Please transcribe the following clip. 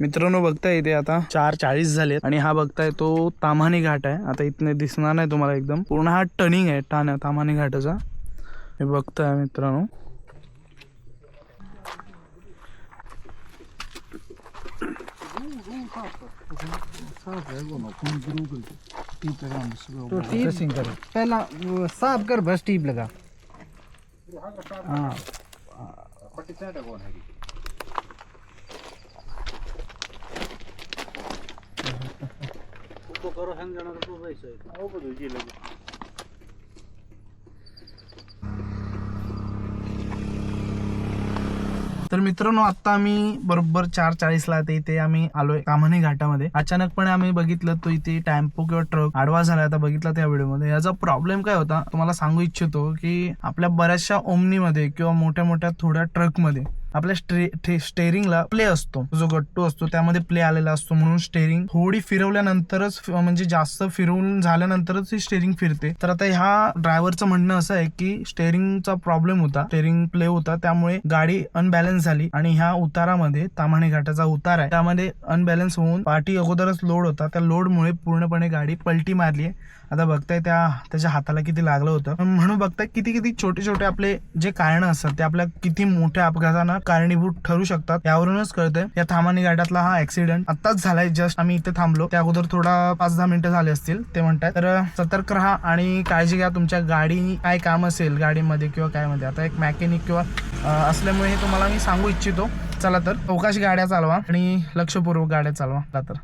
मित्रांनो बघताय इथे आता चार चाळीस झालेत. आणि हा बघताय तो ताम्हाणी घाट आहे. आता इथने दिसणार नाही तुम्हाला एकदम. पूर्ण हा टर्निंग आहे टान ताम्हाणी घाटाचा. हे बघताय मित्रांनो. पहला साफ कर बस टीप लगा. हाँ. तर मित्रांनो आता आम्ही बरोबर चार चाळीसला ते इथे आम्ही आलोय कामानी घाटामध्ये. अचानकपणे आम्ही बघितलं तो इथे टेम्पो किंवा ट्रक आडवा झाला आता बघितला त्या व्हिडिओमध्ये. याचा प्रॉब्लेम काय होता तुम्हाला सांगू इच्छितो की आपल्या बऱ्याचशा ओमनीमध्ये किंवा मोठ्या मोठ्या थोड्या ट्रकमध्ये आपल्या स्टे स्टेअरिंगला प्ले असतो. जो गट्टू असतो त्यामध्ये प्ले आलेला असतो म्हणून स्टेअरिंग थोडी फिरवल्यानंतरच म्हणजे जास्त फिरवून झाल्यानंतरच ही स्टेअरिंग फिरते. तर आता ह्या ड्रायव्हरचं म्हणणं असं आहे की स्टेअरिंगचा प्रॉब्लेम होता स्टेअरिंग प्ले होता त्यामुळे गाडी अनबॅलन्स झाली आणि ह्या उतारामध्ये तामाणे घाटाचा उतार आहे. त्यामध्ये अनबॅलन्स होऊन पाठी अगोदरच लोड होता. त्या लोडमुळे पूर्णपणे गाडी पलटी मारली आहे आता बघताय त्या त्याच्या हाताला किती लागलं होतं. म्हणून बघताय किती किती छोटे छोटे आपले जे कारण असतात ते आपल्या किती मोठ्या अपघातांना कारणीभूत ठरू शकतात यावरूनच कळतंय. या थामानी घाटातला हा ऍक्सिडेंट आताच झालाय जस्ट आम्ही इथे थांबलो. त्या अगोदर थोडा पाच दहा मिनिटं झाले असतील ते म्हणतात तर सतर्क राहा आणि काळजी घ्या तुमच्या गाडी काय काम असेल गाडीमध्ये किंवा काय मध्ये. आता एक मॅकॅनिक किंवा असल्यामुळे हे तुम्हाला मी सांगू इच्छितो. चला तर अवकाश गाड्या चालवा आणि लक्षपूर्वक गाड्या चालवा. चला तर.